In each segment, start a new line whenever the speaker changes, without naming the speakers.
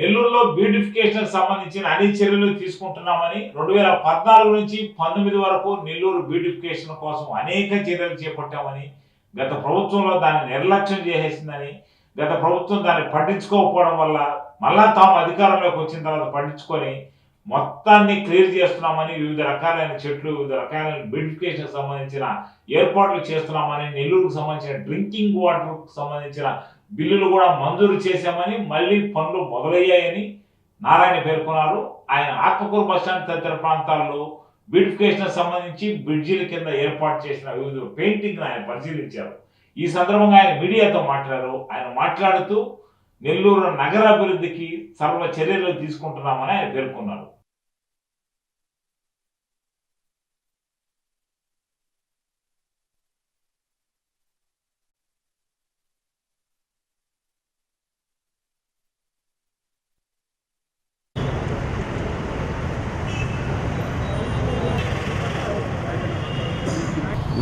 నెల్లూరులో బ్యూటిఫికేషన్ సంబంధించిన అన్ని చర్యలు తీసుకుంటున్నామని రెండు వేల పద్నాలుగు నుంచి పంతొమ్మిది వరకు నెల్లూరు బ్యూటిఫికేషన్ కోసం అనేక చర్యలు చేపట్టామని గత ప్రభుత్వంలో దాన్ని నిర్లక్ష్యం చేసేసిందని గత ప్రభుత్వం దాన్ని పట్టించుకోకపోవడం వల్ల మళ్ళా తాము అధికారంలోకి వచ్చిన తర్వాత పట్టించుకొని మొత్తాన్ని క్లియర్ చేస్తున్నామని వివిధ రకాలైన చెట్లు వివిధ రకాలైన బ్యూటిఫికేషన్ సంబంధించిన ఏర్పాట్లు చేస్తున్నామని నెల్లూరుకు సంబంధించిన డ్రింకింగ్ వాటర్ సంబంధించిన బిల్లులు కూడా మంజూరు చేశామని మళ్ళీ పనులు మొదలయ్యాయని నారాయణ పేర్కొన్నారు. ఆయన ఆత్మకూరు బస్టాండ్ తదితర ప్రాంతాల్లో బ్యూటిఫికేషన్ సంబంధించి బ్రిడ్జిల కింద ఏర్పాటు చేసిన వివిధ పెయింటింగ్ ఆయన పరిశీలించారు. ఈ సందర్భంగా ఆయన మీడియాతో మాట్లాడారు. ఆయన మాట్లాడుతూ నెల్లూరు నగర అభివృద్ధికి సర్వ చర్యలు తీసుకుంటున్నామని ఆయన పేర్కొన్నారు.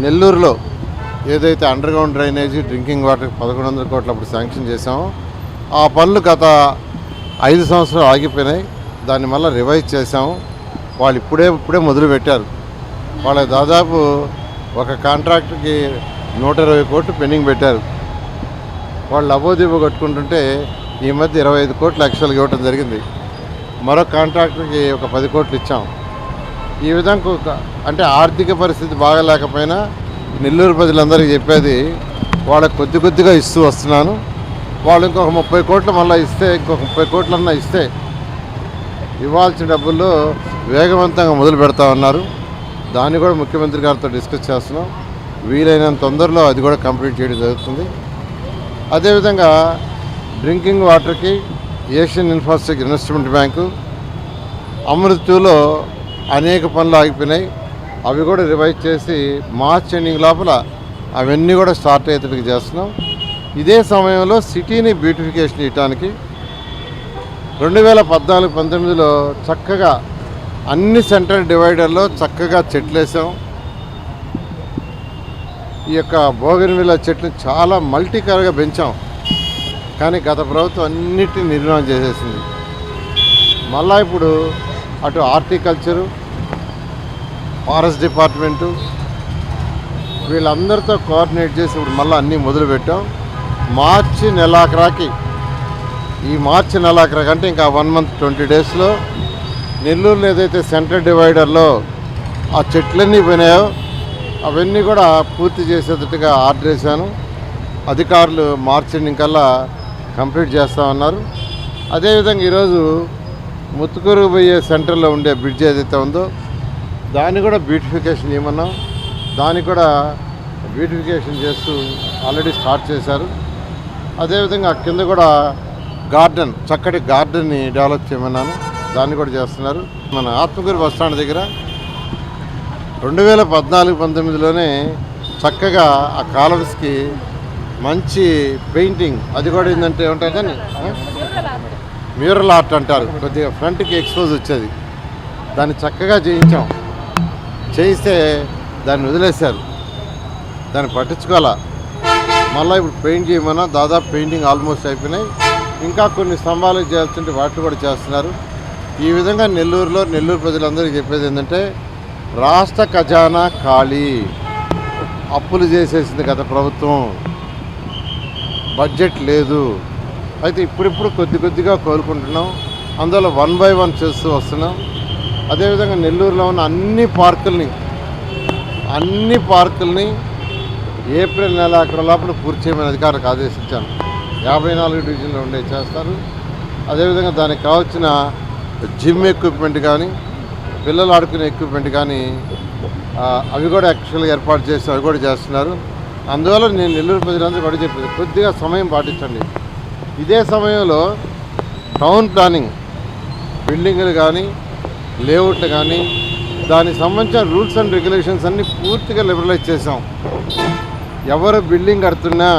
నెల్లూరులో ఏదైతే underground drainage drinking water పదకొండు వందల కోట్లు అప్పుడు శాంక్షన్ చేసామో ఆ పనులు గత ఐదు సంవత్సరాలు ఆగిపోయినాయి. దాన్ని మళ్ళీ రివైజ్ చేసాము వాళ్ళు ఇప్పుడే ఇప్పుడే మొదలు పెట్టారు వాళ్ళ దాదాపు ఒక కాంట్రాక్ట్కి నూట ఇరవై కోట్లు పెండింగ్ పెట్టారు. వాళ్ళు అబోదిబో కట్టుకుంటుంటే ఈ మధ్య ఇరవై ఐదు కోట్లు యాక్చువల్గా ఇవ్వడం జరిగింది. మరో కాంట్రాక్టర్కి ఒక పది కోట్లు ఇచ్చాం. ఈ విధంగా ఒక అంటే ఆర్థిక పరిస్థితి బాగలేకపోయినా నెల్లూరు ప్రజలందరికీ చెప్పేది వాళ్ళకి కొద్ది కొద్దిగా ఇస్తూ వస్తున్నాను. వాళ్ళు ఇంకొక ముప్పై కోట్లు మళ్ళీ ఇస్తే ఇంకొక ముప్పై కోట్లన్నా ఇస్తే ఇవ్వాల్సిన డబ్బుల్లో వేగవంతంగా మొదలు పెడతా ఉన్నారు. దాన్ని కూడా ముఖ్యమంత్రి గారితో డిస్కస్ చేస్తున్నాం. వీలైనంత తొందరలో అది కూడా కంప్లీట్ చేయడం జరుగుతుంది. అదేవిధంగా డ్రింకింగ్ వాటర్కి Asian infrastructure investment bank Amrut టూలో అనేక పనులు ఆగిపోయినాయి. అవి కూడా రివైజ్ చేసి మార్చ్ ఎండింగ్ లోపల అవన్నీ కూడా స్టార్ట్ అయ్యేటట్టుగా చేస్తున్నాం. ఇదే సమయంలో సిటీని బ్యూటిఫికేషన్ ఇవ్వటానికి రెండు వేల పద్నాలుగు పంతొమ్మిదిలో చక్కగా అన్ని సెంట్రల్ డివైడర్లో చక్కగా చెట్లు వేసాం. ఈ యొక్క భోగన్విల చెట్లు చాలా మల్టీ కలర్గా పెంచాం. కానీ గత ప్రభుత్వం అన్నిటిని నిర్మాణం చేసేసింది. మళ్ళా ఇప్పుడు అటు హార్టికల్చరు ఫారెస్ట్ డిపార్ట్మెంటు వీళ్ళందరితో కోఆర్డినేట్ చేసి ఇప్పుడు మళ్ళీ అన్నీ మొదలుపెట్టాం. మార్చి నెలాఖరాకి ఈ మార్చి నెలాఖరాకి అంటే ఇంకా వన్ మంత్ ట్వంటీ డేస్లో నెల్లూరులో ఏదైతే సెంట్రల్ డివైడర్లో ఆ చెట్లన్నీ పోయినాయో అవన్నీ కూడా పూర్తి చేసేటట్టుగా ఆర్డర్ చేశాను అధికారులు మార్చి ఎండింగ్ కంప్లీట్ చేస్తా ఉన్నారు. అదేవిధంగా ఈరోజు ముత్తుకూరు పోయే సెంటర్లో ఉండే బ్రిడ్జ్ ఏదైతే ఉందో దాన్ని కూడా బ్యూటిఫికేషన్ ఇవ్వమన్నాం దాన్ని కూడా బ్యూటిఫికేషన్ చేస్తూ ఆల్రెడీ స్టార్ట్ చేశారు. అదేవిధంగా కింద కూడా గార్డెన్ చక్కటి గార్డెన్ని డెవలప్ చేయమన్నాను. దాన్ని కూడా చేస్తున్నారు. మన ఆత్మకూరు బస్ స్టాండ్ దగ్గర రెండు వేల పద్నాలుగు పంతొమ్మిదిలోనే చక్కగా ఆ కాలర్స్కి మంచి పెయింటింగ్. అది కూడా ఏంటంటే ఏమంటారు కానీ మ్యూరల్ ఆర్ట్ అంటారు. కొద్దిగా ఫ్రంట్కి ఎక్స్పోజ్ వచ్చేది. దాన్ని చక్కగా చేయించాం. చేయిస్తే దాన్ని వదిలేశారు. దాన్ని పట్టించుకోవాలా? మళ్ళీ ఇప్పుడు పెయింట్ చేయమన్నా దాదాపు పెయింటింగ్ ఆల్మోస్ట్ అయిపోయినాయి. ఇంకా కొన్ని స్తంభాలు చేస్తుంటే వాటిని కూడా చేస్తున్నారు. ఈ విధంగా నెల్లూరులో నెల్లూరు ప్రజలందరికీ చెప్పేది ఏంటంటే రాష్ట్ర ఖజానా ఖాళీ. అప్పులు చేసేసింది గత ప్రభుత్వం. బడ్జెట్ లేదు. అయితే ఇప్పుడిప్పుడు కొద్ది కొద్దిగా కోలుకుంటున్నాం అందువల్ల వన్ బై వన్ చేస్తూ వస్తున్నాం. అదేవిధంగా నెల్లూరులో ఉన్న అన్ని పార్కుల్ని అన్ని పార్కుల్ని ఏప్రిల్ నెల అక్కడ లోపల పూర్తి చేయమని అధికారులకు ఆదేశించాను. యాభై నాలుగు డివిజన్లో ఉండే చేస్తారు. అదేవిధంగా దానికి కావాల్సిన జిమ్ ఎక్విప్మెంట్ కానీ పిల్లలు ఆడుకునే ఎక్విప్మెంట్ కానీ అవి కూడా యాక్చువల్గా ఏర్పాటు చేసి అవి కూడా చేస్తున్నారు. అందువల్ల నేను నెల్లూరు ప్రజలందరూ కూడా చెప్పేది కొద్దిగా సమయం పాటించండి. ఇదే సమయంలో టౌన్ ప్లానింగ్ బిల్డింగ్లు కానీ లేఅవుట్లు కానీ దానికి సంబంధించిన రూల్స్ అండ్ రెగ్యులేషన్స్ అన్నీ పూర్తిగా లిబరలైజ్ చేసాం ఎవరు బిల్డింగ్ కడుతున్నా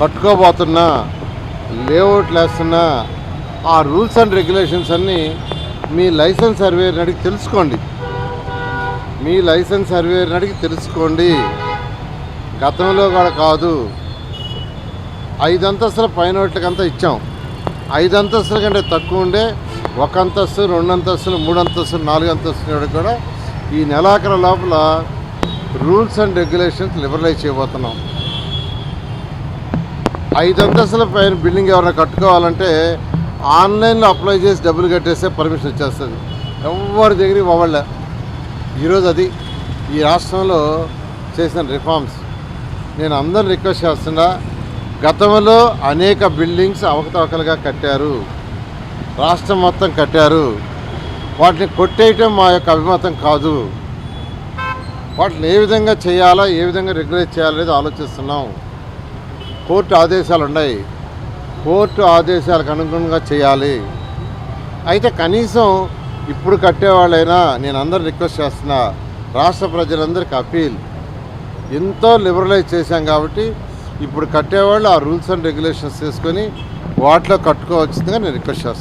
కట్టుకోబోతున్నా లేఅవుట్లు వేస్తున్నా ఆ రూల్స్ అండ్ రెగ్యులేషన్స్ అన్నీ మీ లైసెన్స్ సర్వేని అడిగి తెలుసుకోండి. మీ లైసెన్స్ సర్వేర్ని అడిగి తెలుసుకోండి. గతంలో కూడా కాదు ఐదు అంతస్తుల పైన వాటికంతా ఇచ్చాం. ఐదు అంతస్తుల కంటే తక్కువ ఉండే ఒక అంతస్తు రెండు అంతస్తులు మూడు అంతస్తులు నాలుగు అంతస్తులు కూడా ఈ నెలాఖరు లోపల రూల్స్ అండ్ రెగ్యులేషన్స్ లిబరలైజ్ చేయబోతున్నాం. ఐదు అంతస్తుల పైన బిల్డింగ్ ఎవరైనా కట్టుకోవాలంటే ఆన్లైన్లో అప్లై చేసి డబ్బులు కట్టేస్తే పర్మిషన్ వచ్చేస్తుంది. ఎవరి దగ్గరికి పోవాళ్ళ ఈరోజు అది. ఈ రాష్ట్రంలో చేసిన రిఫార్మ్స్. నేను అందరిని రిక్వెస్ట్ చేస్తున్నా గతంలో అనేక బిల్డింగ్స్ అవకతవకలుగా కట్టారు. రాష్ట్రం మొత్తం కట్టారు. వాటిని కొట్టేయటం మా యొక్క అభిమతం కాదు. వాటిని ఏ విధంగా చేయాలా ఏ విధంగా రెగ్యులేట్ చేయాలనేది ఆలోచిస్తున్నాం. కోర్టు ఆదేశాలు ఉన్నాయి. కోర్టు ఆదేశాలకు అనుగుణంగా చేయాలి. అయితే కనీసం ఇప్పుడు కట్టేవాళ్ళైనా నేను అందరు రిక్వెస్ట్ చేస్తున్నా రాష్ట్ర ప్రజలందరికీ అప్పీల్. ఎంతో లిబరలైజ్ చేశాం కాబట్టి ఇప్పుడు కట్టేవాళ్ళు ఆ రూల్స్ అండ్ రెగ్యులేషన్స్ తీసుకొని వాటిలో కట్టుకోవాల్సిందిగా నేను రిక్వెస్ట్ చేస్తాను